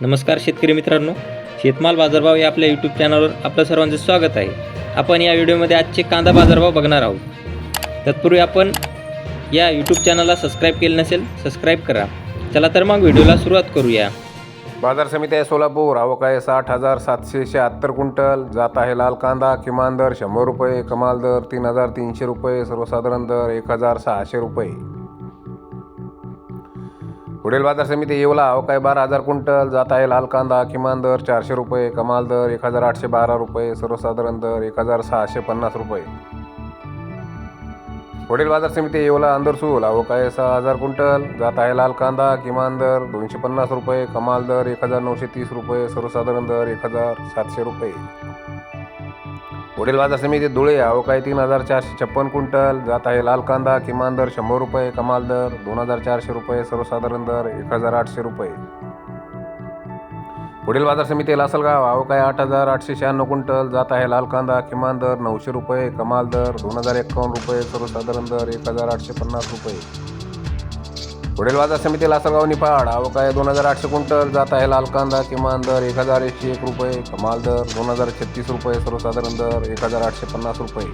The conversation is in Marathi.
नमस्कार शेतकरी मित्रांनो शेतमाल बाजारभाव या आपल्या यूट्यूब चॅनलवर आपलं सर्वांचं स्वागत आहे. आपण या व्हिडिओमध्ये आजचे कांदा बाजारभाव बघणार आहोत. तत्पूर्वी आपण या यूट्यूब चॅनलला सबस्क्राईब केलं नसेल सबस्क्राईब करा. चला तर मग व्हिडिओला सुरुवात करूया. बाजार समिती आहे सोलापूर अवकाळी साठ हजार सातशे शहात्तर क्विंटल. जात आहे लाल कांदा किमान दर शंभर रुपये कमाल दर तीन हजार तीनशे रुपये सर्वसाधारण दर एक हजार सहाशे रुपये. पुढील बाजार समिती येवला. आवक बारा हजार क्विंटल जात आहे. लाल कांदा किमान दर चारशे रुपये कमाल दर एक हजार आठशे बारा रुपये सर्वसाधारण दर एक हजार सहाशे पन्नास रुपये. पुढील बाजार समिती येवला अंदरसूल. आवक आहे सहा हजार क्विंटल जात आहे. लाल कांदा किमान दर दोनशे पन्नास रुपये कमाल दर एक हजार नऊशे तीस रुपये सर्वसाधारण दर एक हजार सातशे रुपये. पुढील बाजार समिती धुळे अवकाळी तीन हजार चारशे छप्पन क्विंटल जात आहे लाल कांदा किमान दर शंभर रुपये कमाल दर दोन हजार चारशे रुपये सर्वसाधारण दर एक हजार आठशे रुपये. पुढील बाजार समिती लासलगाव अवकाळी आठ हजार आठशे शहाण्णव क्विंटल जात आहे लाल कांदा किमान दर नऊशे रुपये कमाल दर दोन हजार एकावन्न रुपये सर्वसाधारण दर एक हजार आठशे पन्नास रुपये. पुढील बाजार समिती लासलगाव निफाड. आवक दोन हजार आठशे क्विंटल. जात आहे लाल कांदा किमान दर एक हजार एकशे एक रुपये. कमाल दर दोन हजार छत्तीस रुपये. सर्वसाधारण दर एक हजार आठशे पन्नास रुपये.